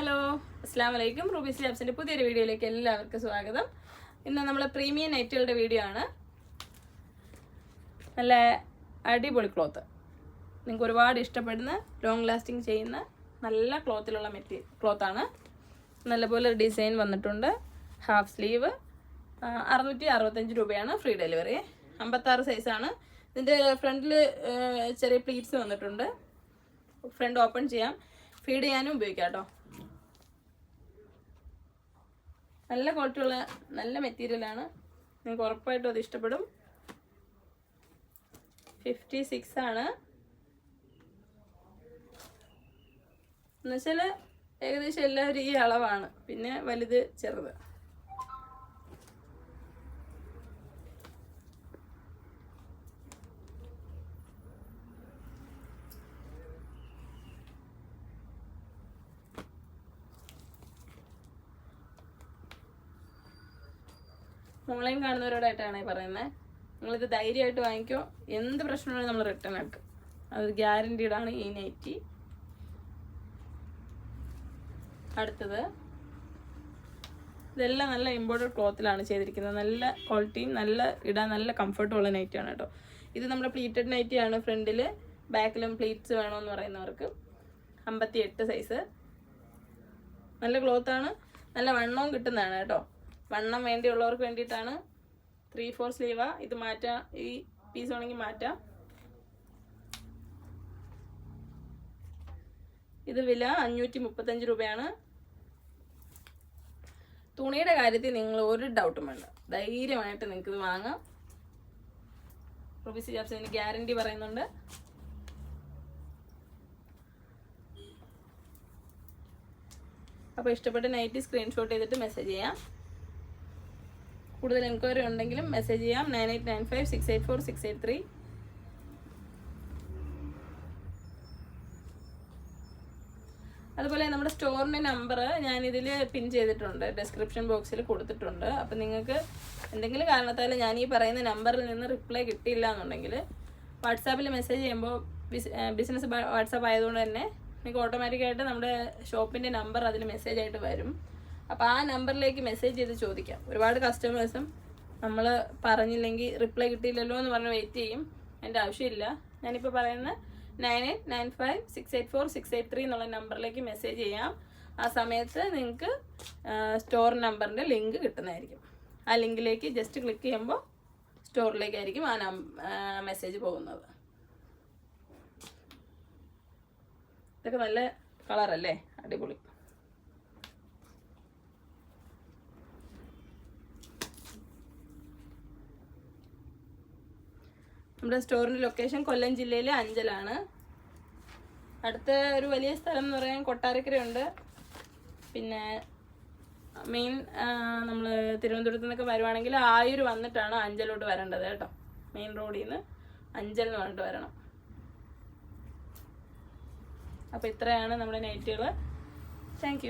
Hello അസ്സാം വലൈക്കും rubies ലാബ്സിന്റെ പുതിയൊരു വീഡിയോയിലേക്ക് എല്ലാവർക്കും സ്വാഗതം. ഇന്ന് നമ്മൾ പ്രീമിയം നൈറ്റുകളുടെ വീഡിയോ ആണ്. നല്ല അടിപൊളി ക്ലോത്ത് നിങ്ങൾക്ക് ഒരുപാട് ഇഷ്ടപ്പെടുന്ന ലോങ് ലാസ്റ്റിംഗ് ചെയ്യുന്ന നല്ല ക്ലോത്തിലുള്ള മെറ്റീരിയൽ ക്ലോത്താണ് നല്ലപോലെ ഡിസൈൻ വന്നിട്ടുണ്ട്. ഹാഫ് സ്ലീവ് അറുന്നൂറ്റി അറുപത്തഞ്ച് രൂപയാണ് ഫ്രീ ഡെലിവറി അമ്പത്താറ് സൈസാണ് ഇതിന്റെ ഫ്രണ്ടിൽ ചെറിയ പ്ലീറ്റ്സ് വന്നിട്ടുണ്ട്. ഫ്രണ്ട് ഓപ്പൺ ചെയ്യാം. ഫീഡ് ചെയ്യാനും ഉപയോഗിക്കാം കേട്ടോ. നല്ല ക്വാളിറ്റി ഉള്ള നല്ല മെറ്റീരിയലാണ് നിങ്ങൾക്ക് ഉറപ്പായിട്ടും അത് ഇഷ്ടപ്പെടും. ഫിഫ്റ്റി സിക്സ് ആണ് എന്നുവെച്ചാൽ ഏകദേശം എല്ലാവരും ഈ അളവാണ്. പിന്നെ വലുത് ചെറുത്. ഓൺലൈൻ കാണുന്നവരോടായിട്ടാണ് പറയുന്നത് നിങ്ങളിത് ധൈര്യമായിട്ട് വാങ്ങിക്കോ. എന്ത് പ്രശ്നമാണെങ്കിലും നമ്മൾ റിട്ടേൺ ആക്കും. അത് ഗ്യാരണ്ടീഡ് ആണ് ഈ നൈറ്റി അടുത്തത്. ഇതെല്ലാം നല്ല എംബോർഡഡ് ക്ലോത്തിലാണ് ചെയ്തിരിക്കുന്നത്. നല്ല ക്വാളിറ്റിയും നല്ല ഇടാൻ നല്ല കംഫർട്ടുള്ള നൈറ്റിയാണ് കേട്ടോ. ഇത് നമ്മുടെ പ്ലീറ്റഡ് നൈറ്റിയാണ് ഫ്രണ്ടിൽ ബാക്കിലും പ്ലീറ്റ്സ് വേണമെന്ന് പറയുന്നവർക്ക്. അമ്പത്തി എട്ട് സൈസ് നല്ല ക്ലോത്താണ് നല്ല വണ്ണവും കിട്ടുന്നതാണ് കേട്ടോ. വണ്ണം വേണ്ടിയുള്ളവർക്ക് വേണ്ടിയിട്ടാണ് ത്രീ ഫോർ സ്ലീവാ. ഇത് മാറ്റാം. ഈ പീസ് വേണമെങ്കിൽ മാറ്റാം. ഇത് വില അഞ്ഞൂറ്റി മുപ്പത്തഞ്ച് രൂപയാണ്. തുണിയുടെ കാര്യത്തിൽ നിങ്ങൾ ഒരു ഡൗട്ടും വേണ്ട. ധൈര്യമായിട്ട് നിങ്ങൾക്ക് ഇത് വാങ്ങാം റുബിസി അതിന് ഗ്യാരണ്ടി പറയുന്നുണ്ട്. അപ്പോൾ ഇഷ്ടപ്പെട്ട നൈറ്റ് സ്ക്രീൻഷോട്ട് ചെയ്തിട്ട് മെസ്സേജ് ചെയ്യാം. കൂടുതൽ എൻക്വയറി ഉണ്ടെങ്കിലും മെസ്സേജ് ചെയ്യാം. Nine eight nine five six eight four six eight three അതുപോലെ നമ്മുടെ സ്റ്റോറിന്റെ നമ്പർ ഞാൻ ഇതിൽ പിൻ ചെയ്തിട്ടുണ്ട്. ഡിസ്ക്രിപ്ഷൻ ബോക്സിൽ കൊടുത്തിട്ടുണ്ട്. അപ്പം നിങ്ങൾക്ക് എന്തെങ്കിലും കാരണത്താൽ ഞാൻ ഈ പറയുന്ന നമ്പറിൽ നിന്ന് റിപ്ലൈ കിട്ടിയില്ല എന്നുണ്ടെങ്കിൽ വാട്സാപ്പിൽ മെസ്സേജ് ചെയ്യുമ്പോൾ ബിസിനസ് വാട്സാപ്പ് ആയതുകൊണ്ട് തന്നെ നിങ്ങൾക്ക് ഓട്ടോമാറ്റിക്കായിട്ട് നമ്മുടെ ഷോപ്പിന്റെ നമ്പർ അതിൽ മെസ്സേജ് ആയിട്ട് വരും. അപ്പോൾ ആ നമ്പറിലേക്ക് മെസ്സേജ് ചെയ്ത് ചോദിക്കാം. ഒരുപാട് കസ്റ്റമേഴ്സും നമ്മൾ പറഞ്ഞില്ലെങ്കിൽ റിപ്ലൈ കിട്ടിയില്ലല്ലോ എന്ന് പറഞ്ഞ് വെയിറ്റ് ചെയ്യും. എന്റെ ആവശ്യമില്ല. ഞാനിപ്പോൾ പറയുന്ന nine eight nine five six eight four six eight three എന്നുള്ള നമ്പറിലേക്ക് മെസ്സേജ് ചെയ്യാം. ആ സമയത്ത് നിങ്ങൾക്ക് സ്റ്റോർ നമ്പറിന്റെ ലിങ്ക് കിട്ടുന്നതായിരിക്കും. ആ ലിങ്കിലേക്ക് ജസ്റ്റ് ക്ലിക്ക് ചെയ്യുമ്പോൾ സ്റ്റോറിലേക്കായിരിക്കും ആ മെസ്സേജ് പോകുന്നത്. ഇതൊക്കെ നല്ല കളറല്ലേ അടിപൊളി. നമ്മുടെ സ്റ്റോറിന്റെ ലൊക്കേഷൻ കൊല്ലം ജില്ലയിലെ അഞ്ചലാണ്. അടുത്ത ഒരു വലിയ സ്ഥലം എന്ന് പറയാൻ കൊട്ടാരക്കരയുണ്ട്. പിന്നെ മെയിൻ നമ്മൾ തിരുവനന്തപുരത്ത് നിന്നൊക്കെ വരുവാണെങ്കിൽ ആയൂർ വന്നിട്ടാണ് അഞ്ചലോട്ട് വരേണ്ടത് കേട്ടോ. മെയിൻ റോഡിൽ നിന്ന് അഞ്ചൽ എന്ന് പറഞ്ഞിട്ട് വരണം. അപ്പോൾ ഇത്രയാണ് നമ്മുടെ നൈറ്റുകൾ താങ്ക്